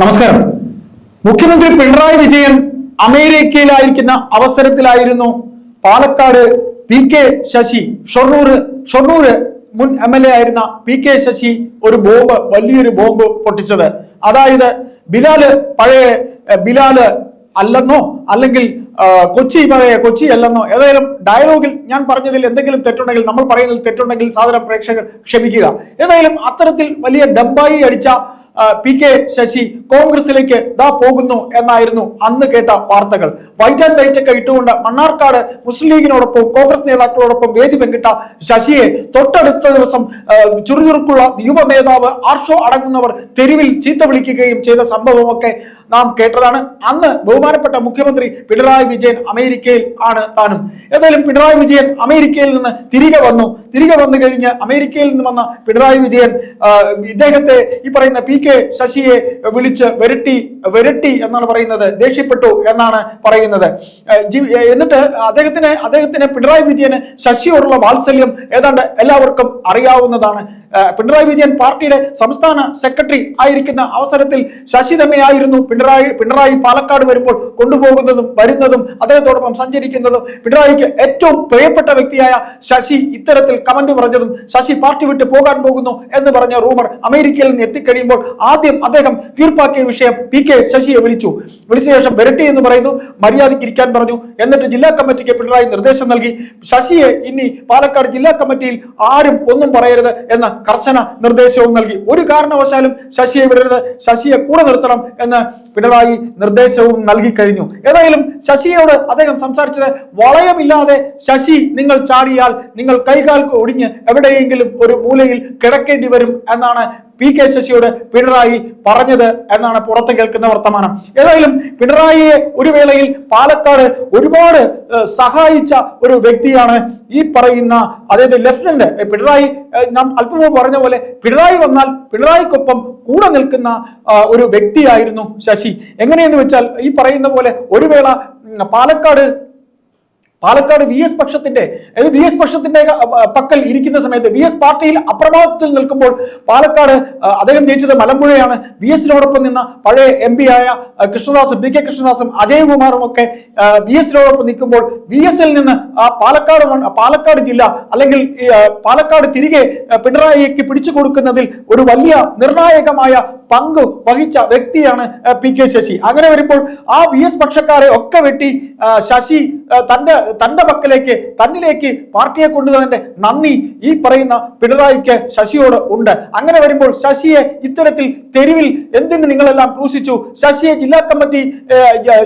നമസ്കാരം. മുഖ്യമന്ത്രി പിണറായി വിജയൻ അമേരിക്കയിലായിരിക്കുന്ന അവസരത്തിലായിരുന്നു പാലക്കാട് പി കെ ശശി ഷൊർണൂർ ഷൊർണൂർ മുൻ എം എൽ എ ആയിരുന്ന പി കെ ശശി ഒരു ബോംബ് വലിയൊരു ബോംബ് പൊട്ടിച്ചത്. അതായത് ബിലാൽ പഴയ ബിലാൽ അല്ലെന്നോ അല്ലെങ്കിൽ കൊച്ചി പഴയ കൊച്ചി അല്ലെന്നോ ഏതായാലും ഡയലോഗിൽ ഞാൻ പറഞ്ഞതിൽ എന്തെങ്കിലും തെറ്റുണ്ടെങ്കിൽ നമ്മൾ പറയുന്നതിൽ തെറ്റുണ്ടെങ്കിൽ സാധാരണ പ്രേക്ഷകർ ക്ഷമിക്കുക. ഏതായാലും അത്തരത്തിൽ വലിയ ഡംബായി അടിച്ച പി കെ ശശി കോൺഗ്രസിലേക്ക് ദാ പോകുന്നു എന്നായിരുന്നു അന്ന് കേട്ട വാർത്തകൾ. വൈറ്റ് ആൻഡ് വൈറ്റ് ഒക്കെ ഇട്ടുകൊണ്ട് മണ്ണാർക്കാട് മുസ്ലിം ലീഗിനോടൊപ്പം കോൺഗ്രസ് നേതാക്കളോടൊപ്പം വേദി പങ്കിട്ട ശശിയെ തൊട്ടടുത്ത ദിവസം ചുറുചുറുക്കുള്ള യുവ നേതാവ് ആർഷോ അടങ്ങുന്നവർ തെരുവിൽ ചീത്ത വിളിക്കുകയും ചെയ്ത സംഭവമൊക്കെ നാം കേട്ടതാണ്. അന്ന് ബഹുമാനപ്പെട്ട മുഖ്യമന്ത്രി പിണറായി വിജയൻ അമേരിക്കയിൽ ആണ് താനും. ഏതായാലും പിണറായി വിജയൻ അമേരിക്കയിൽ നിന്ന് തിരികെ വന്നു. തിരികെ വന്നു കഴിഞ്ഞ് അമേരിക്കയിൽ നിന്ന് വന്ന പിണറായി വിജയൻ ഇദ്ദേഹത്തെ ഈ പറയുന്ന പി കെ ശശിയെ വിളിച്ച് വരട്ടി വരട്ടി എന്നാണ് പറയുന്നത്. ദേഷ്യപ്പെട്ടു എന്നാണ് പറയുന്നത്. എന്നിട്ട് അദ്ദേഹത്തിന് അദ്ദേഹത്തിന് പിണറായി വിജയന് ശശിയോടുള്ള വാത്സല്യം ഏതാണ്ട് എല്ലാവർക്കും അറിയാവുന്നതാണ്. പിണറായി വിജയൻ പാർട്ടിയുടെ സംസ്ഥാന സെക്രട്ടറി ആയിരിക്കുന്ന അവസരത്തിൽ ശശി തമ്മയായിരുന്നു പിണറായി പിണറായി പാലക്കാട് വരുമ്പോൾ കൊണ്ടുപോകുന്നതും വരുന്നതും അദ്ദേഹത്തോടൊപ്പം സഞ്ചരിക്കുന്നതും പിണറായിക്ക് ഏറ്റവും പ്രിയപ്പെട്ട വ്യക്തിയായ ശശി ഇത്തരത്തിൽ കമന്റ് പറഞ്ഞതും ശശി പാർട്ടി വിട്ട് പോകാൻ പോകുന്നു എന്ന് പറഞ്ഞ റൂമർ അമേരിക്കയിൽ നിന്ന് എത്തിക്കഴിയുമ്പോൾ ആദ്യം അദ്ദേഹം തീർപ്പാക്കിയ വിഷയം പി കെ ശശിയെ വിളിച്ചു. വിളിച്ച ശേഷം വരട്ടെ എന്ന് പറയുന്നു. മര്യാദയ്ക്ക് ഇരിക്കാൻ പറഞ്ഞു. എന്നിട്ട് ജില്ലാ കമ്മിറ്റിക്ക് പിണറായി നിർദ്ദേശം നൽകി. ശശിയെ ഇനി പാലക്കാട് ജില്ലാ കമ്മിറ്റിയിൽ ആരും ഒന്നും പറയരുത് എന്ന കർശന നിർദ്ദേശവും നൽകി. ഒരു കാരണവശാലും ശശിയെ വിടരുത്. ശശിയെ കൂടെ നിർത്തണം എന്ന് പിണറായി നിർദ്ദേശവും നൽകി കഴിഞ്ഞു. ഏതായാലും ശശിയോട് അദ്ദേഹം സംസാരിച്ചത് വളയമില്ലാതെ ശശി നിങ്ങൾ ചാടിയാൽ നിങ്ങൾ കൈകാൽ ഒടിഞ്ഞ് എവിടെയെങ്കിലും ഒരു മൂലയിൽ കിടക്കേണ്ടി വരും എന്നാണ് പി കെ ശശിയോട് പിണറായി പറഞ്ഞത് എന്നാണ് പുറത്ത് കേൾക്കുന്ന വർത്തമാനം. ഏതായാലും പിണറായിയെ ഒരു വേളയിൽ പാലക്കാട് ഒരുപാട് സഹായിച്ച ഒരു വ്യക്തിയാണ് ഈ പറയുന്ന അതായത് ലെഫ്റ്റനന്റ്. പിണറായി നാം അല്പം പറഞ്ഞ പോലെ പിണറായി വന്നാൽ പിണറായിക്കൊപ്പം കൂടെ നിൽക്കുന്ന ഒരു വ്യക്തിയായിരുന്നു ശശി. എങ്ങനെയെന്ന് വെച്ചാൽ ഈ പറയുന്ന പോലെ ഒരു വേള പാലക്കാട് പാലക്കാട് വി എസ് പക്ഷത്തിന്റെ അതായത് വി എസ് പക്ഷത്തിന്റെ പക്കൽ ഇരിക്കുന്ന സമയത്ത് വി എസ് പാർട്ടിയിൽ അപ്രമാദത്തിൽ നിൽക്കുമ്പോൾ പാലക്കാട് അദ്ദേഹം ജയിച്ചത് മലമ്പുഴയാണ്. വി എസിനോടൊപ്പം നിന്ന പഴയ എം പി ആയ കൃഷ്ണദാസും പി കെ കൃഷ്ണദാസും അജയകുമാറും ഒക്കെ വി എസിനോടൊപ്പം നിൽക്കുമ്പോൾ വി എസിൽ നിന്ന് പാലക്കാട് പാലക്കാട് ജില്ല അല്ലെങ്കിൽ പാലക്കാട് തിരികെ പിണറായിക്ക് പിടിച്ചു കൊടുക്കുന്നതിൽ ഒരു വലിയ നിർണായകമായ പങ്ക് വഹിച്ച വ്യക്തിയാണ് പി കെ ശശി. അങ്ങനെ വരുമ്പോൾ ആ വി എസ് പക്ഷക്കാരെ ഒക്കെ വെട്ടി ശശി തന്റെ തന്റെ പക്കലേക്ക് തന്നിലേക്ക് പാർട്ടിയെ കൊണ്ടുവന്നതിന്റെ നന്ദി ഈ പറയുന്ന പിണറായിക്ക് ശശിയോട് ഉണ്ട്. അങ്ങനെ വരുമ്പോൾ ശശിയെ ഇത്തരത്തിൽ തെരുവിൽ എന്തിന് നിങ്ങളെല്ലാം ക്രൂശിച്ചു? ശശിയെ ജില്ലാ കമ്മിറ്റി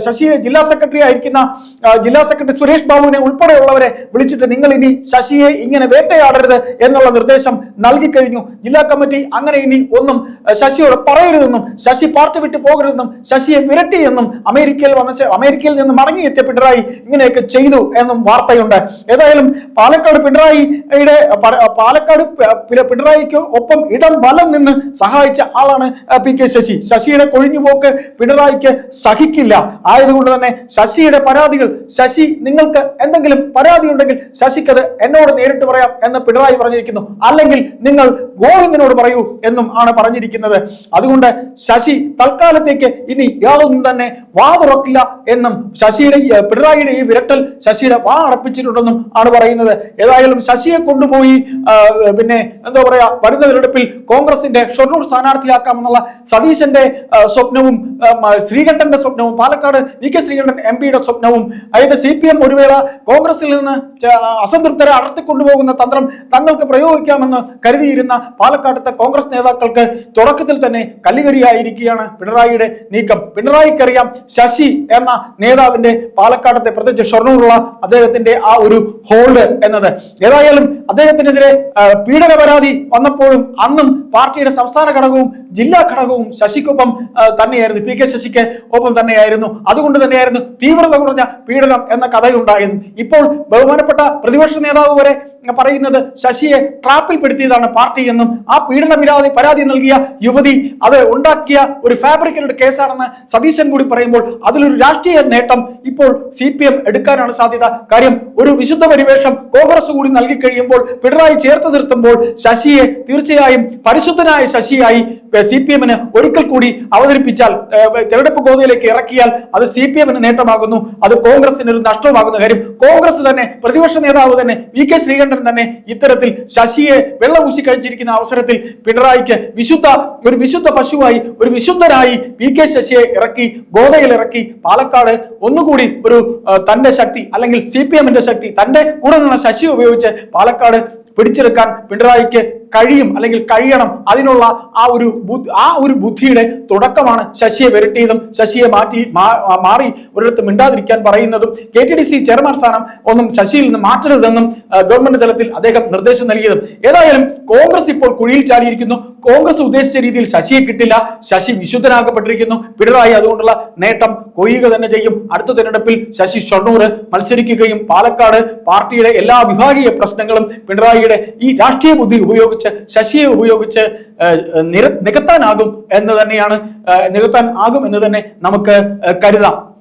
ശശിയെ ജില്ലാ സെക്രട്ടറി ആയിരിക്കുന്ന ജില്ലാ സെക്രട്ടറി സുരേഷ് ബാബുവിനെ ഉൾപ്പെടെയുള്ളവരെ വിളിച്ചിട്ട് നിങ്ങൾ ഇനി ശശിയെ ഇങ്ങനെ വേട്ടയാടരുത് എന്നുള്ള നിർദ്ദേശം നൽകി കഴിഞ്ഞു. ജില്ലാ കമ്മിറ്റി അങ്ങനെ ഇനി ഒന്നും ശശിയോട് പറയരുതെന്നും ശശി പാർട്ടി വിട്ടു പോകരുതെന്നും ശശിയെ വിരട്ടി എന്നും അമേരിക്കയിൽ വന്ന അമേരിക്കയിൽ നിന്ന് മടങ്ങിയെത്തിയ പിണറായി ഇങ്ങനെയൊക്കെ ചെയ്തു എന്നും വാർത്തയുണ്ട്. ഏതായാലും പാലക്കാട് പിണറായിയുടെ പാലക്കാട് പിണറായിക്ക് ഒപ്പം ഇടം വലം നിന്ന് സഹായിച്ച ആളാണ് പി കെ ശശി. ശശിയുടെ കൊഴിഞ്ഞുപോക്ക് പിണറായിക്ക് സഹിക്കില്ല. ആയതുകൊണ്ട് തന്നെ ശശിയുടെ പരാതികൾ ശശി നിങ്ങൾക്ക് എന്തെങ്കിലും പരാതി ഉണ്ടെങ്കിൽ ശശിക്കത് എന്നോട് നേരിട്ട് പറയാം എന്ന് പിണറായി പറഞ്ഞിരിക്കുന്നു. അല്ലെങ്കിൽ നിങ്ങൾ ഗോവിന്ദനോട് പറയൂ എന്നും ആണ് പറഞ്ഞിരിക്കുന്നത്. അതുകൊണ്ട് ശശി തൽക്കാലത്തേക്ക് ഇനി യാതൊന്നും തന്നെ വാ തുറക്കില്ല എന്നും ശശിയുടെ പിണറായിയുടെ ഈ വിരട്ടൽ ശശിയുടെ വാ അടപ്പിച്ചിട്ടുണ്ടെന്നും ആണ് പറയുന്നത്. ഏതായാലും ശശിയെ കൊണ്ടുപോയി പിന്നെ എന്താ പറയാ വരുന്ന തിരഞ്ഞെടുപ്പിൽ കോൺഗ്രസിന്റെ ഷൊർണൂർ സ്ഥാനാർത്ഥിയാക്കാമെന്നുള്ള സതീശന്റെ സ്വപ്നവും ശ്രീകണ്ഠന്റെ സ്വപ്നവും Palakkad V K Sreekandan M പിയുടെ സ്വപ്നവും അതായത് സി പി എം ഒരു വേള കോൺഗ്രസിൽ നിന്ന് അസംതൃപ്തരെ അടർത്തിക്കൊണ്ടുപോകുന്ന തന്ത്രം തങ്ങൾക്ക് പ്രയോഗിക്കാമെന്ന് കരുതിയിരുന്ന പാലക്കാട്ടത്തെ കോൺഗ്രസ് നേതാക്കൾക്ക് തുടക്കത്തിൽ തന്നെ കല്ലുകടിയായിരിക്കുകയാണ് പിണറായിയുടെ നീക്കം. പിണറായിക്കറിയാം ശശി എന്ന നേതാവിന്റെ പാലക്കാടത്തെ പ്രത്യേകിച്ച് ഷൊർണൂറുള്ള അദ്ദേഹത്തിന്റെ ആ ഒരു ഹോൾഡ് എന്നത്. ഏതായാലും അദ്ദേഹത്തിനെതിരെ പീഡന പരാതി വന്നപ്പോഴും അന്നും പാർട്ടിയുടെ സംസ്ഥാന ഘടകവും ജില്ലാ ഘടകവും ശശിക്കൊപ്പം തന്നെയായിരുന്നു. പി കെ ശശിക്ക് ഒപ്പം തന്നെയായിരുന്നു. അതുകൊണ്ട് തന്നെയായിരുന്നു തീവ്രത കുറഞ്ഞ പീഡനം എന്ന കഥയുണ്ടായിരുന്നു ഇപ്പോൾ ബഹുമാനപ്പെട്ട പ്രതിപക്ഷ നേതാവ് വരെ പറയുന്നത് ശശിയെ ട്രാപ്പിൽ പെടുത്തിയതാണ് പാർട്ടി എന്നും ആ പീഡന പരാതി പരാതി നൽകിയ യുവതി അത് ഉണ്ടാക്കിയ ഒരു ഫാബ്രിക്കലുടെ കേസാണെന്ന് സതീശൻ കൂടി പറയുമ്പോൾ അതിലൊരു രാഷ്ട്രീയ നേട്ടം ഇപ്പോൾ സി പി എം എടുക്കാനാണ് സാധ്യത. കാര്യം ഒരു വിശുദ്ധ പരിവേഷം കോൺഗ്രസ് കൂടി നൽകി കഴിയുമ്പോൾ പിണറായി ചേർത്ത് നിർത്തുമ്പോൾ ശശിയെ തീർച്ചയായും പരിശുദ്ധനായ ശശിയായി സി പി എമ്മിന് ഒരിക്കൽ കൂടി അവതരിപ്പിച്ചാൽ തെരഞ്ഞെടുപ്പ് ഗോതയിലേക്ക് ഇറക്കിയാൽ അത് സി പി എമ്മിന് നേട്ടമാകുന്നു അത് കോൺഗ്രസിന് ഒരു നഷ്ടമാകുന്ന കാര്യം. കോൺഗ്രസ് തന്നെ പ്രതിപക്ഷ നേതാവ് തന്നെ വി കെ ശ്രീകണ്ഠൻ തന്നെ ഇത്തരത്തിൽ ശശിയെ വെള്ളപൂശി കഴിച്ചിരിക്കുന്ന അവസരത്തിൽ പിണറായിക്ക് വിശുദ്ധ ഒരു വിശുദ്ധ പശുവായി ഒരു വിശുദ്ധരായി പി കെ ശശിയെ ഇറക്കി ഗോതയിൽ ഇറക്കി പാലക്കാട് ഒന്നുകൂടി ഒരു തന്റെ ശക്തി അല്ലെങ്കിൽ സി പി എമ്മിന്റെ ശക്തി തന്റെ കൂടെ നിന്ന ശശി ഉപയോഗിച്ച് പാലക്കാട് പിടിച്ചെടുക്കാൻ പിണറായിക്ക് കഴിയും അല്ലെങ്കിൽ കഴിയണം അതിനുള്ള ആ ഒരു ആ ഒരു ബുദ്ധിയുടെ തുടക്കമാണ് ശശിയെ വിരട്ടിയതും ശശിയെ മാറ്റി മാറി ഒരിടത്ത് മിണ്ടാതിരിക്കാൻ പറയുന്നതും. K T D C chairman സ്ഥാനം ഒന്നും ശശിയിൽ നിന്ന് മാറ്റരുതെന്നും ഗവൺമെന്റ് തലത്തിൽ അദ്ദേഹം നിർദ്ദേശം നൽകിയതും. ഏതായാലും കോൺഗ്രസ് ഇപ്പോൾ കുഴിയിൽ ചാടിയിരിക്കുന്നു. കോൺഗ്രസ് ഉദ്ദേശിച്ച രീതിയിൽ ശശിയെ കിട്ടില്ല. ശശി വിശുദ്ധനാക്കപ്പെട്ടിരിക്കുന്നു. പിണറായി അതുകൊണ്ടുള്ള നേട്ടം കൊയ്യുക തന്നെ ചെയ്യും. അടുത്ത തിരഞ്ഞെടുപ്പിൽ ശശി ഷൊർണൂർ മത്സരിക്കുകയും പാലക്കാട് പാർട്ടിയുടെ എല്ലാ വിഭാഗീയ പ്രശ്നങ്ങളും പിണറായിയുടെ ഈ രാഷ്ട്രീയ ബുദ്ധി ഉപയോഗിച്ച് ശശിയെ ഉപയോഗിച്ച് ഏഹ്, നിര- നികത്താനാകും എന്ന് തന്നെയാണ് നികത്താൻ ആകും എന്ന് തന്നെ നമുക്ക് കരുതാം.